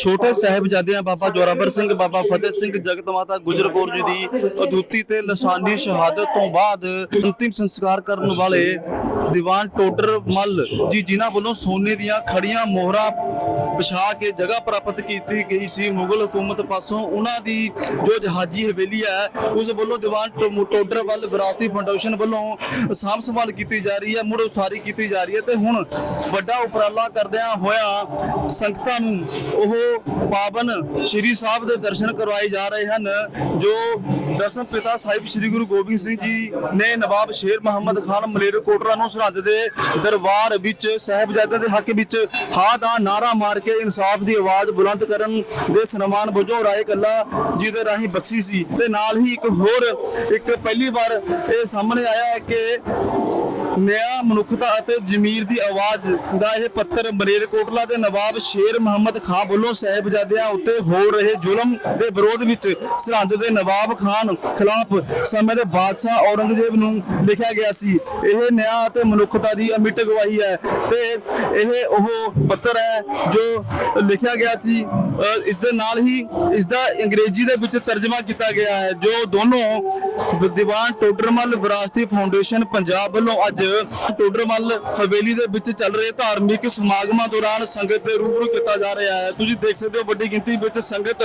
ਛੋਟੇ ਸਾਹਿਬਜ਼ਾਦਿਆਂ ਬਾਬਾ ਜੋਰਾਵਰ ਸਿੰਘ, ਬਾਬਾ ਫਤਿਹ ਸਿੰਘ, ਜਗਤ ਮਾਤਾ ਗੁਜਰ ਕੌਰ ਜੀ ਦੀ ਅਦੁੱਤੀ ਤੇ ਲਸਾਨੀ ਸ਼ਹਾਦਤ ਤੋਂ ਬਾਅਦ ਅੰਤਿਮ ਸੰਸਕਾਰ ਕਰਨ ਵਾਲੇ ਦੀਵਾਨ ਟੋਡਰ ਮੱਲ ਜੀ, ਜਿਨ੍ਹਾਂ ਵੱਲੋਂ ਸੋਨੇ ਦੀਆਂ ਖੜੀਆਂ ਮੋਹਰਾਂ ਵਿਛਾ ਕੇ ਜਗ੍ਹਾ ਪ੍ਰਾਪਤ ਕੀਤੀ ਗਈ ਸੀ ਮੁਗਲ ਹਕੂਮਤ ਪਾਸੋਂ। ਉਹਨਾਂ ਦੀ ਜੋ ਜਹਾਜੀ ਹਵੇਲੀ ਹੈ, ਉਸ ਵੱਲੋਂ ਦੀਵਾਨ ਟੋਡਰ ਵੱਲ ਵਿਰਾਸਤੀ ਫਾਊਂਡੇਸ਼ਨ ਵੱਲੋਂ ਸਾਂਭ ਸੰਭਾਲ ਕੀਤੀ ਜਾ ਰਹੀ ਹੈ, ਮੁੜ ਉਸਾਰੀ ਕੀਤੀ ਜਾ ਰਹੀ ਹੈ ਤੇ ਹੁਣ ਵੱਡਾ ਉਪਰਾਲਾ ਕਰਦਿਆਂ ਹੋਇਆ ਸੰਗਤਾਂ ਨੂੰ ਉਹ ਪਾਵਨ ਸ਼੍ਰੀ ਸਾਹਿਬ ਦੇ ਦਰਸ਼ਨ ਕਰਵਾਏ ਜਾ ਰਹੇ ਹਨ, ਜੋ ਦਰਸ਼ਨ ਪਿਤਾ ਸਾਹਿਬ ਸ੍ਰੀ ਗੁਰੂ ਗੋਬਿੰਦ ਸਿੰਘ ਜੀ ਨੇ ਨਵਾਬ ਸ਼ੇਰ ਮੁਹੰਮਦ ਖਾਨ ਮਲੇਰਕੋਟਲਾ ਨੂੰ ਸਰਹੱਦ ਦੇ ਦਰਬਾਰ ਵਿੱਚ, ਸਾਹਿਬਜ਼ਾਦਿਆਂ ਦੇ ਹੱਕ ਵਿੱਚ ਹਾਂ ਦਾ ਨਾਰਾ ਮਾਰ ਕੇ ਇਨਸਾਫ ਦੀ ਆਵਾਜ਼ ਬੁਲੰਦ ਕਰਨ ਦੇ ਸਨਮਾਨ ਵਜੋਂ ਰਾਏ ਕੱਲਾ ਜੀ ਦੇ ਰਾਹੀਂ ਬਖਸ਼ੀ ਸੀ। ਤੇ ਨਾਲ ਹੀ ਇੱਕ ਹੋਰ, ਇੱਕ ਪਹਿਲੀ ਵਾਰ ਇਹ ਸਾਹਮਣੇ ਆਇਆ ਹੈ ਕਿ ਨਿਆਂ ਮਨੁੱਖਤਾ ਅਤੇ ਜ਼ਮੀਰ ਦੀ ਆਵਾਜ਼ ਦਾ ਇਹ ਪੱਤਰ ਮਲੇਰਕੋਟਲਾ ਦੇ ਨਵਾਬ ਸ਼ੇਰ ਮੁਹੰਮਦ ਖਾਨ ਵੱਲੋਂ ਸਾਹਿਬਜ਼ਾਦਿਆਂ ਉੱਤੇ ਹੋ ਰਹੇ ਜ਼ੁਲਮ ਦੇ ਵਿਰੋਧ ਵਿੱਚ ਸਰਹੰਦ ਦੇ ਨਵਾਬ ਖਾਨ ਖਿਲਾਫ ਸਮੇਂ ਦੇ ਬਾਦਸ਼ਾਹ ਔਰੰਗਜ਼ੇਬ ਨੂੰ ਲਿਖਿਆ ਗਿਆ ਸੀ। ਇਹ ਨਿਆਂ ਅਤੇ ਮਨੁੱਖਤਾ ਦੀ ਅਮਿੱਟ ਗਵਾਹੀ ਹੈ ਤੇ ਇਹ ਉਹ ਪੱਤਰ ਹੈ ਜੋ ਲਿਖਿਆ ਗਿਆ ਸੀ। ਇਸ ਦੇ ਨਾਲ ਹੀ ਇਸ ਦਾ ਅੰਗਰੇਜ਼ੀ ਦੇ ਵਿੱਚ ਤਰਜਮਾ ਕੀਤਾ ਗਿਆ ਹੈ, ਜੋ ਦੋਨੋਂ ਦੀਵਾਨ ਟੋਡਰਮਲ ਵਿਰਾਸਤੀ ਫਾਊਂਡੇਸ਼ਨ ਪੰਜਾਬ ਵੱਲੋਂ ਅੱਜ ਟੋਡਰਮਲ ਹਵੇਲੀ ਦੇ ਵਿੱਚ ਚੱਲ ਰਹੇ ਧਾਰਮਿਕ ਸਮਾਗਮਾਂ ਦੌਰਾਨ ਸੰਗਤ ਦੇ ਰੂਬਰੂ ਕੀਤਾ ਜਾ ਰਿਹਾ ਹੈ। ਤੁਸੀਂ ਦੇਖ ਸਕਦੇ ਹੋ ਵੱਡੀ ਗਿਣਤੀ ਵਿੱਚ ਸੰਗਤ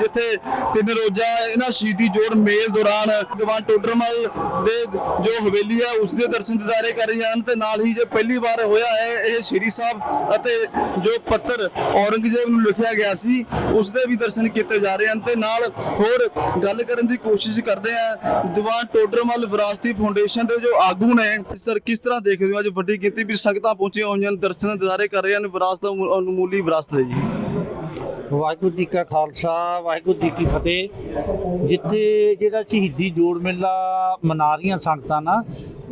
ਜਿੱਥੇ ਤਿੰਨ ਰੋਜ਼ਾ ਇਹਨਾਂ ਸ਼ਹੀਦੀ ਜੋੜ ਮੇਲ ਦੌਰਾਨ ਦੀਵਾਨ ਟੋਡਰਮਲ ਦੇ ਜੋ ਹਵੇਲੀ ਹੈ, ਉਸ ਦੇ ਦਰਸ਼ਨ ਦਿਦਾਰੇ ਕਰ ਰਹੇ ਹਨ ਤੇ ਨਾਲ ਹੀ ਜੇ ਪਹਿਲੀ ਵਾਰ ਹੋਇਆ ਹੈ, ਇਹ ਸ਼੍ਰੀ ਸਾਹਿਬ ਅਤੇ ਜੋ ਪੱਤਰ ਔਰੰਗਜ਼ੇਬ ਨੂੰ ਲਿਖਿਆ ਗਿਆ ਸੀ ਉਸ ਦੇ ਵੀ ਦਰਸ਼ਨ ਕੀਤੇ ਜਾ ਰਹੇ ਹਨ ਤੇ ਨਾਲ ਹੋਰ ਗੱਲ ਕਰਨ ਦੀ ਕੋਸ਼ਿਸ਼ ਕਰਦੇ ਆ ਦੀਵਾਨ ਟੋਡਰਮਲ ਵਿਰਾਸਤੀ ਫਾਊਂਡੇਸ਼ਨ ਦੇ ਜੋ ਆਗੂ ਨੇ, ਸਰ ਕਿਸ ਤਰ੍ਹਾਂ ਦੇਖਦੇ ਹੋ ਅੱਜ ਵੱਡੀ ਗਿਣਤੀ ਵਿੱਚ ਸੰਗਤਾਂ ਪਹੁੰਚੀਆਂ ਹੋਈਆਂ ਹਨ ਦਰਸ਼ਨ ਦਿਦਾਰੇ ਕਰ ਰਹੇ ਹਨ, ਵਿਰਾਸਤ ਅਨਮੋ- ਅਨਮੋਲੀ ਵਿਰਾਸਤ ਹੈ ਜੀ। ਵਾਹਿਗੁਰੂ ਜੀ ਕਾ ਖਾਲਸਾ, ਵਾਹਿਗੁਰੂ ਜੀ ਕੀ ਫਤਿਹ। ਜਿੱਥੇ ਜਿਹੜਾ ਸ਼ਹੀਦੀ ਜੋੜ ਮੇਲਾ ਮਨਾ ਰਹੀਆਂ ਸੰਗਤਾਂ ਨਾ,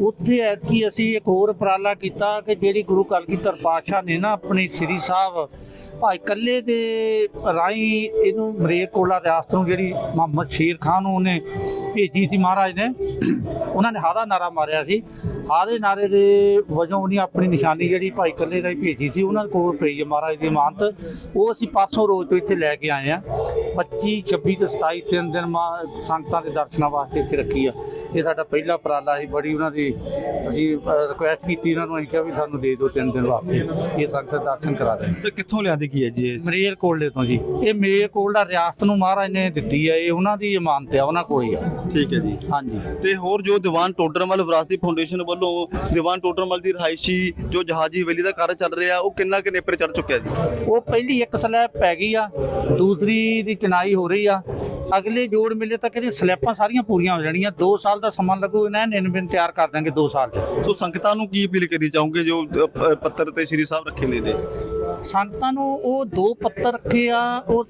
ਉੱਥੇ ਐਤਕੀ ਅਸੀਂ ਇੱਕ ਹੋਰ ਉਪਰਾਲਾ ਕੀਤਾ ਕਿ ਜਿਹੜੀ ਗੁਰੂ ਕਲਗੀਧਰ ਪਾਤਸ਼ਾਹ ਨੇ ਨਾ ਆਪਣੇ ਸ੍ਰੀ ਸਾਹਿਬ, ਭਾਈ ਕੱਲੇ ਦੇ ਰਾਹੀਂ ਇਹਨੂੰ ਮਰੇਕ ਕੋਲਾ ਰਿਆਸਤ ਨੂੰ ਜਿਹੜੀ ਮੁਹੰਮਦ ਸ਼ੇਰ ਖਾਨ ਨੂੰ ਉਹਨੇ ਭੇਜੀ ਸੀ ਮਹਾਰਾਜ ਨੇ, ਉਹਨਾਂ ਨੇ ਹਾਦਾ ਨਾਰਾ ਮਾਰਿਆ ਸੀ। ਹਾਦੇ ਨਾਰੇ ਦੇ ਵਜੋਂ ਉਹਨੇ ਆਪਣੀ ਨਿਸ਼ਾਨੀ ਜਿਹੜੀ ਭਾਈ ਕੱਲੇ ਰਾਹੀਂ ਭੇਜੀ ਸੀ ਉਹਨਾਂ ਕੋਲ ਪਈ ਹੈ ਮਹਾਰਾਜ ਦੀ ਇਮਾਨਤ ਉਹ ਅਸੀਂ ਪਾਸੋਂ ਰੋਜ਼ ਤੋਂ ਇੱਥੇ ਲੈ ਕੇ ਆਏ ਆ। 25 26 ਤੇ 27 ਤਿੰਨ ਦਿਨ ਮਾ- ਸੰਗਤਾਂ ਦੇ ਦਰਸ਼ਨਾਂ ਵਾਸਤੇ ਇੱਥੇ ਰੱਖੀ ਆ। ਇਹ ਸਾਡਾ ਪਹਿਲਾ ਉਪਰਾਲਾ ਸੀ ਬੜੀ ਉਹਨਾਂ ਦੀ ਅਸੀਂ ਰਿਕੁਐਸਟ ਕੀਤੀ ਉਹਨਾਂ ਨੂੰ ਅਸੀਂ ਕਿਹਾ ਵੀ ਸਾਨੂੰ ਦੇ ਦਿਓ ਤਿੰਨ ਦਿਨ ਵਾਸਤੇ। ਇਹ ਸੰਗਤ ਦੇ ਦਰਸ਼ਨ ਕਰਾ ਦੇ ਸਰ ਕਿੱਥੋਂ ਲਿਆਂਦੀ ਕੀ ਹੈ ਜੀ ਮਰੇਰ ਕੋਲਡੇ ਤੋਂ ਜੀ। ਇਹ ਮੇਰ ਕੋਲਡਾ ਰਿਆਸਤ ਨੂੰ ਮਹਾਰਾਜ ਨੇ ਦਿੱਤੀ ਆ ਇਹ ਉਹਨਾਂ ਦੀ ਇਮਾਨਤ ਆ ਉਹਨਾਂ ਕੋਲ ਹੀ ਆ। ਠੀਕ ਹੈ ਜੀ। ਹਾਂਜੀ। ਤੇ ਹੋਰ ਜੋ ਦੀਵਾਨ ਟੋਡਰਮਲ ਵਿਰਾਸਤੀ ਫਾਊਂਡੇਸ਼ਨ ਵੱਲੋਂ ਦੀਵਾਨ ਟੋਡਰਮਲ ਦੀ ਰਹਾਇਸ਼ੀ ਜੋ ਜਹਾਜੀ ਹਵੇਲੀ ਦਾ ਕਾਰਜ ਚੱਲ ਰਿਹਾ ਉਹ ਕਿੰਨਾ ਕਿ ਨੇਪਰੇ ਚੜ ਚੁੱਕਿਆ ਜੀ? ਉਹ ਪਹਿਲੀ ਇੱਕ ਸਲੈਬ ਪੈ ਗਈ ਆ ਦੂਸਰੀ ਦੀ ਚਨਾਈ ਹੋ ਰਹੀ ਆ ਅਗਲੇ ਜੋੜ ਮੇਲੇ ਤੱਕ ਇਹਦੀ ਸਲੈਬਾਂ ਸਾਰੀਆਂ ਪੂਰੀਆਂ ਹੋ ਜਾਣੀਆਂ 2 ਸਾਲ ਦਾ ਸਮਾਂ ਲੱਗੂ ਇਹਨਾਂ ਨੇ ਨਿਨ ਤਿਆਰ ਕਰ ਦਾਂਗੇ 2 ਸਾਲ ਚ। ਸੋ ਸੰਗਤਾਂ ਨੂੰ ਕੀ ਅਪੀਲ ਕਰਨੀ ਚਾਹੋਗੇ ਜੋ ਪੱਤਰ ਤੇ ਸ਼੍ਰੀ ਸਾਹਿਬ ਰੱਖੇ ਨੇ ਨੇ? ਸੰਗਤਾਂ ਨੂੰ ਉਹ ਦੋ ਪੱਤਰ ਰੱਖੇ ਆ ਉਹ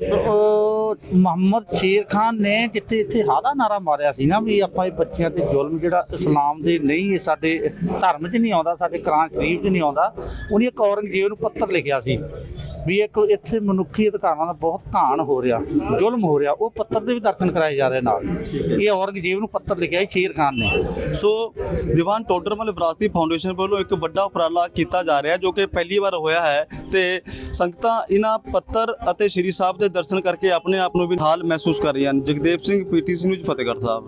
ਉਹ ਮੁਹੰਮਦ ਸ਼ੇਰ ਖਾਨ ਨੇ ਜਿੱਥੇ ਇੱਥੇ ਹਾਦਾ ਨਾਰਾ ਮਾਰਿਆ ਸੀ ਨਾ ਵੀ ਆਪਾਂ ਇਹ ਬੱਚਿਆਂ ਤੇ ਜ਼ੁਲਮ ਜਿਹੜਾ ਇਸਲਾਮ ਦੇ ਨਹੀਂ, ਇਹ ਸਾਡੇ ਧਰਮ 'ਚ ਨਹੀਂ ਆਉਂਦਾ, ਸਾਡੇ ਕੁਰਾਨ ਸ਼ਰੀਫ 'ਚ ਨਹੀਂ ਆਉਂਦਾ ਉਹਨੇ ਇੱਕ ਔਰੰਗਜ਼ੇਬ ਨੂੰ ਪੱਤਰ ਲਿਖਿਆ ਸੀ। ਵੀ ਇੱਕ ਇੱਥੇ ਮਨੁੱਖੀ ਅਧਿਕਾਰਾਂ ਦਾ ਬਹੁਤ ਘਾਣ ਹੋ ਰਿਹਾ ਜ਼ੁਲਮ ਹੋ ਰਿਹਾ ਉਹ ਪੱਤਰ ਦੇ ਵੀ ਦਰਸ਼ਨ ਕਰਾਏ ਜਾ ਰਹੇ ਨਾਲ। ਇਹ ਔਰੰਗਜ਼ੇਬ ਨੂੰ ਪੱਤਰ ਲਿਖਿਆ ਸ਼ੇਰ ਖਾਨ ਨੇ। ਸੋ ਦੀਵਾਨ ਟੋਡਰਮਲ ਵਿਰਾਸਤੀ ਫਾਊਂਡੇਸ਼ਨ ਵੱਲੋਂ ਇੱਕ ਵੱਡਾ ਉਪਰਾਲਾ ਕੀਤਾ ਜਾ ਰਿਹਾ ਜੋ ਕਿ ਪਹਿਲੀ ਵਾਰ ਹੋਇਆ ਹੈ ਤੇ ਸੰਗਤਾਂ ਇਹਨਾਂ ਪੱਤਰ ਅਤੇ ਸ਼੍ਰੀ ਸਾਹਿਬ ਦੇ ਦਰਸ਼ਨ ਕਰਕੇ ਆਪਣੇ ਆਪ ਨੂੰ ਵੀ ਹਾਲ ਮਹਿਸੂਸ ਕਰ ਰਹੀਆਂ ਹਨ। Jagdev Singh PTC news Fatehgarh Sahib.